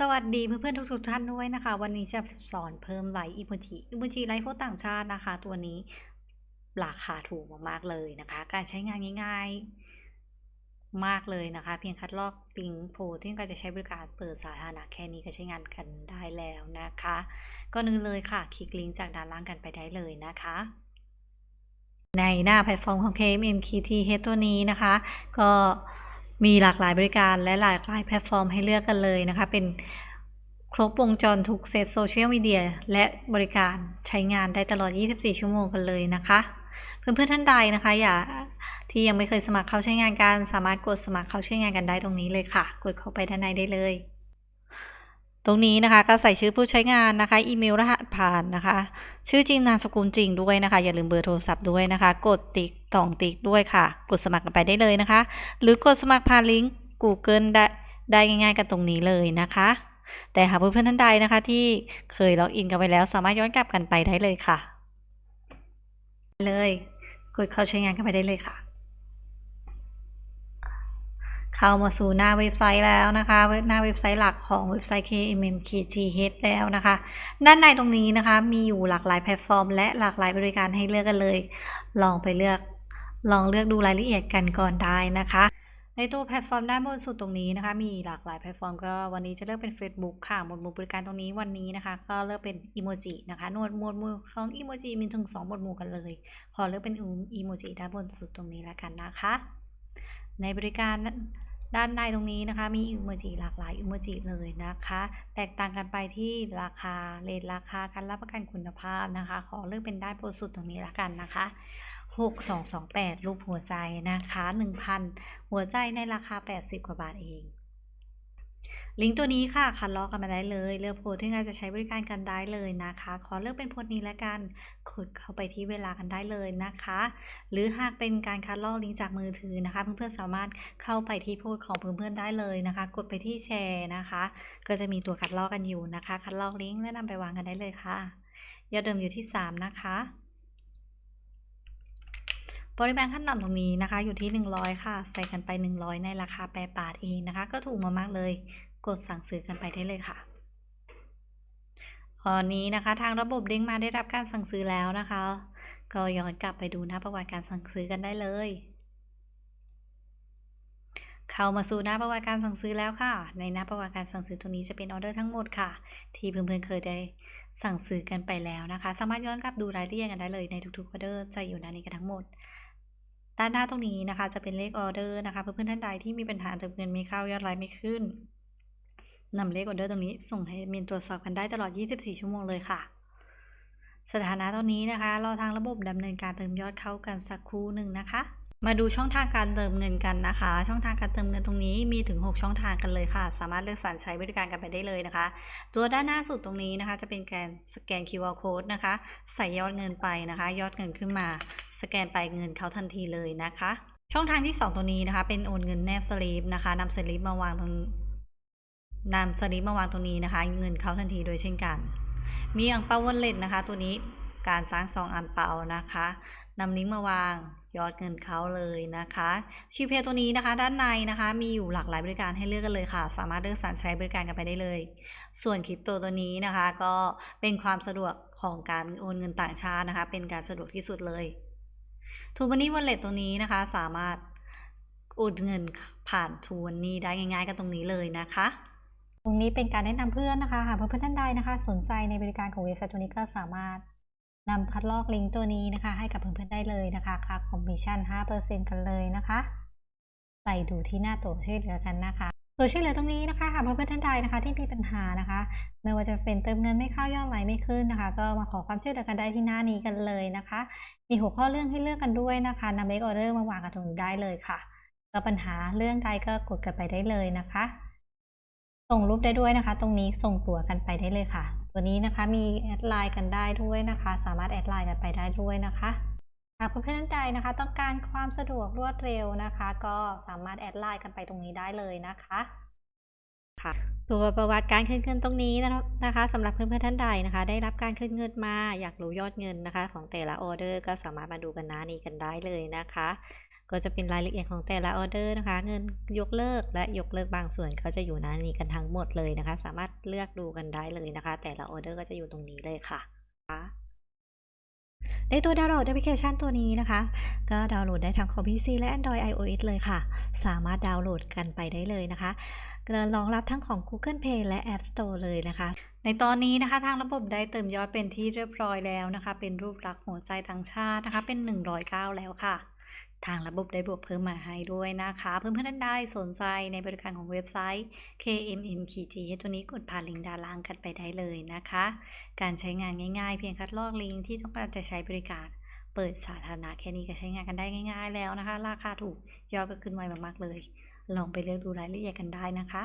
สวัสดีเพื่อนๆทุกๆท่านด้วยนะคะ วันนี้จะสอนเพิ่มไลค์อิโมจิอิโมจิไลค์พวกต่างชาตินะคะ ตัวนี้ราคาถูกมากๆเลยนะคะ การใช้งานง่ายๆมากเลยนะคะ เพียงคัดลอกลิงก์โพที่การจะใช้บริการเปิดสาธารณะแค่นี้ก็ใช้งานกันได้แล้วนะคะก็นึงเลยค่ะ คลิกลิงก์จากด้านล่างกันไปได้เลยนะคะ ในหน้าแพลตฟอร์มของ KMMKTH ตัวนี้นะคะ ก็ มีหลากหลายบริการและหลากหลายแพลตฟอร์มให้เลือกกันเลยนะคะ เป็นครบวงจรทุกเซตโซเชียลมีเดียและบริการใช้งานได้ตลอด 24 ชั่วโมงกันเลยนะคะ เพื่อนๆท่านใดนะคะ อย่าที่ยังไม่เคยสมัครเข้าใช้งานกันสามารถกดสมัครเข้าใช้งานกันได้ตรงนี้เลยค่ะ กดเข้าไปด้านในได้เลย ตรงนี้นะคะก็ใส่ชื่อผู้ใช้งานนะคะ อีเมลรหัสผ่านนะคะ ชื่อจริงนามสกุลจริงด้วยนะคะ อย่าลืมเบอร์โทรศัพท์ด้วยนะคะ กดติ๊กต่องติ๊กด้วยค่ะ กดสมัครกันไปได้เลยนะคะ หรือกดสมัครผ่านลิงก์ Google ได้ได้ง่ายๆ กันตรงนี้เลยนะคะ แต่หากเพื่อนๆท่านใดนะคะ ที่เคยล็อกอินกันไปแล้ว สามารถย้อนกลับกันไปได้เลยค่ะ เลย กดเข้าใช้งานกันไปได้เลยค่ะ เข้ามาสู่หน้าเว็บไซต์แล้วนะคะเว็บหน้าเว็บไซต์หลักของเว็บไซต์ KMMKTH แล้วนะคะ ด้านในตรงนี้นะคะ มีอยู่หลากหลายแพลตฟอร์ม และหลากหลายบริการให้เลือกกันเลย ลองไปเลือก ลองเลือกดูรายละเอียดกันก่อนได้นะคะ ในตัวแพลตฟอร์มด้านบนสุดตรงนี้นะคะ มีหลากหลายแพลตฟอร์มก็วันนี้จะเลือกเป็น Facebook ค่ะ หมวดหมู่บริการตรงนี้วันนี้นะคะ ก็เลือกเป็นอีโมจินะคะหนวดหมวดหมู่ของอีโมจิมีถึงสองหมวดหมู่กันเลย ขอเลือกเป็นอีโมจิด้านบนสุดตรงนี้แล้วกันนะคะ ในบริการด้านในตรงนี้นะคะ มีอีโมจิหลากหลายอีโมจิเลยนะคะ แตกต่างกันไปที่ราคาเลทราคาการรับประกันคุณภาพนะคะ ขอเลือกเป็นได้โปรสุดตรงนี้ละกันนะคะ6228รูปหัวใจนะคะ 1,000 หัวใจในราคา 80 กว่าบาทเอง ลิงก์ตัวนี้ค่ะ คัดลอกกันมาได้เลย เลือกโพสที่งานจะใช้บริการกันได้เลยนะคะ ขอเลือกเป็นโพสนี้แล้วกันกดเข้าไปที่เวลากันได้เลยนะคะ หรือหากเป็นการคัดลอกลิงก์จากมือถือนะคะ เพื่อนๆสามารถเข้าไปที่โพสของเพื่อนๆได้เลยนะคะ กดไปที่แชร์นะคะ ก็จะมีตัวคัดลอกกันอยู่นะคะ คัดลอกลิงก์และนำไปวางกันได้เลยค่ะยอดเดิมอยู่ที่ 3 นะคะปริมาณขั้นต่ำตรงนี้นะคะ อยู่ที่ 100 ค่ะ ใส่กันไป 100 ในราคา8บาทเองนะคะ ก็ถูกมามากเลย กดสั่งซื้อกันไปได้เลยค่ะตอนนี้นะคะ ทางระบบเด้งมาได้รับการสั่งซื้อแล้วนะคะ ก็ย้อนกลับไปดูหน้าประวัติการสั่งซื้อกันได้เลย เข้ามาสู่หน้าประวัติการสั่งซื้อแล้วค่ะ ในหน้าประวัติการสั่งซื้อตรงนี้จะเป็นออเดอร์ทั้งหมดค่ะ ที่เพื่อนๆเคยได้สั่งซื้อกันไปแล้วนะคะ สามารถย้อนกลับดูรายละเอียดกันได้เลยในทุกๆออเดอร์จะอยู่ในนี้กันทั้งหมดด้านหน้าตรงนี้นะคะ จะเป็นเลขออเดอร์นะคะ เพื่อนๆท่านใดที่มีปัญหาเติมเงินไม่เข้ายอดไลน์ไม่ขึ้น นำเลขออเดอร์ตรงนี้ส่งให้มินตรวจสอบกันได้ตลอด 24 ชั่วโมงเลยค่ะ สถานะตอนนี้นะคะรอทางระบบดำเนินการเติมยอดเข้ากันสักครู่หนึ่งนะคะ มาดูช่องทางการเติมเงินกันนะคะ ช่องทางการเติมเงินตรงนี้มีถึง 6 ช่องทางกันเลยค่ะ สามารถเลือกสรรใช้บริการกันไปได้เลยนะคะ ตัวด้านหน้าสุดตรงนี้นะคะ จะเป็นการสแกน QR code นะคะ ใส่ยอดเงินไปนะคะ ยอดเงินขึ้นมา สแกนไปเงินเข้าทันทีเลยนะคะ ช่องทางที่ 2 ตัวนี้นะคะ เป็นโอนเงินแนบสลิปนะคะนำสลิปมาวางตรง นำสลิปมาวางตรงนี้นะคะ เงินเข้าทันทีโดยเช่นกัน มีอังเปาวอลเล็ตนะคะ ตัวนี้การสร้างซองอังเปานะคะนำลิงก์มาวางยอดเงินเขาเลยนะคะชิวเพย์ตัวนี้นะคะ ด้านในนะคะ มีอยู่หลากหลายบริการให้เลือกกันเลยค่ะ สามารถเลือกสรรใช้บริการกันไปได้เลย ส่วนคริปโตตัวนี้นะคะ ก็เป็นความสะดวกของการโอนเงินต่างชาตินะคะ เป็นการสะดวกที่สุดเลยทูบันนี่วอลเล็ตตัวนี้นะคะ สามารถโอนเงินผ่านทูบันนี่ได้ง่าย ๆ กันตรงนี้เลยนะคะ ตรงนี้เป็นการแนะนำเพื่อนนะคะ หากเพื่อนๆท่านใดนะคะ สนใจในบริการของเว็บไซต์ตัวนี้ก็สามารถนำคัดลอกลิงก์ตัวนี้นะคะ ให้กับเพื่อนๆได้เลยนะคะค่าคอมมิชชั่น 5%กันเลยนะคะไปดูที่หน้าตัวช่วยเหลือกันนะคะตัวช่วยเหลือตรงนี้นะคะหากเพื่อนๆท่านใดนะคะ ที่มีปัญหานะคะ ไม่ว่าจะเป็นเติมเงินไม่เข้ายอดไหลไม่ขึ้นนะคะ ก็มาขอความช่วยเหลือกันได้ที่หน้านี้กันเลยนะคะ มีหัวข้อเรื่องให้เลือกกันด้วยนะคะนำเลขออเดอร์มาวางกันตรงนี้ได้เลยค่ะก็ปัญหาเรื่องใดก็กดกันไปได้เลยนะคะ ส่งรูปได้ด้วยนะคะ ตรงนี้ส่งตั๋วกันไปได้เลยค่ะ ตัวนี้นะคะมีแอดไลน์กันได้ด้วยนะคะ สามารถแอดไลน์กันไปได้ด้วยนะคะหากเพื่อนๆใดนะคะ ต้องการความสะดวกรวดเร็วนะคะ ก็สามารถแอดไลน์กันไปตรงนี้ได้เลยนะคะค่ะตัวประวัติการคืนเงินตรงนี้นะคะสำหรับเพื่อนๆท่านใดนะคะ ได้รับการคืนเงินมาอยากรู้ยอดเงินนะคะ ของแต่ละออเดอร์ก็สามารถมาดูกันหน้านี้กันได้เลยนะคะ ก็จะเป็นรายละเอียดของแต่ละออเดอร์นะคะ เงินยกเลิกและยกเลิกบางส่วนก็จะอยู่หน้านี้กันทั้งหมดเลยนะคะ สามารถเลือกดูกันได้เลยนะคะ แต่ละออเดอร์ก็จะอยู่ตรงนี้เลยค่ะในตัวดาวน์โหลดแอปพลิเคชันตัวนี้นะคะ ก็ดาวน์โหลดได้ทั้งของ PC และ Android iOS เลยค่ะ สามารถดาวน์โหลดกันไปได้เลยนะคะรองรับทั้งของ Google Play และ App Store เลยนะคะ ในตอนนี้นะคะทางระบบได้เติมยอดเป็นที่เรียบร้อยแล้วนะคะ เป็นรูปลักษณ์หัวใจทั้งชาตินะคะ เป็น 109 แล้วค่ะ ทางระบบได้บวกเพิ่มมาให้ด้วยนะคะ เพื่อนๆท่านใดสนใจในบริการของเว็บไซต์ KMMKG ตัวนี้กดผ่านลิงก์ด้านล่างกันไปได้เลยนะคะ การใช้งานง่ายๆ เพียงคัดลอกลิงก์ที่ต้องการจะใช้บริการเปิดสาธารณะแค่นี้ก็ใช้งานกันได้ง่าย ๆ แล้วนะคะ ราคาถูกยอดก็ขึ้นไวมากๆเลย ลองไปเลือกดูรายละเอียดกันได้นะคะ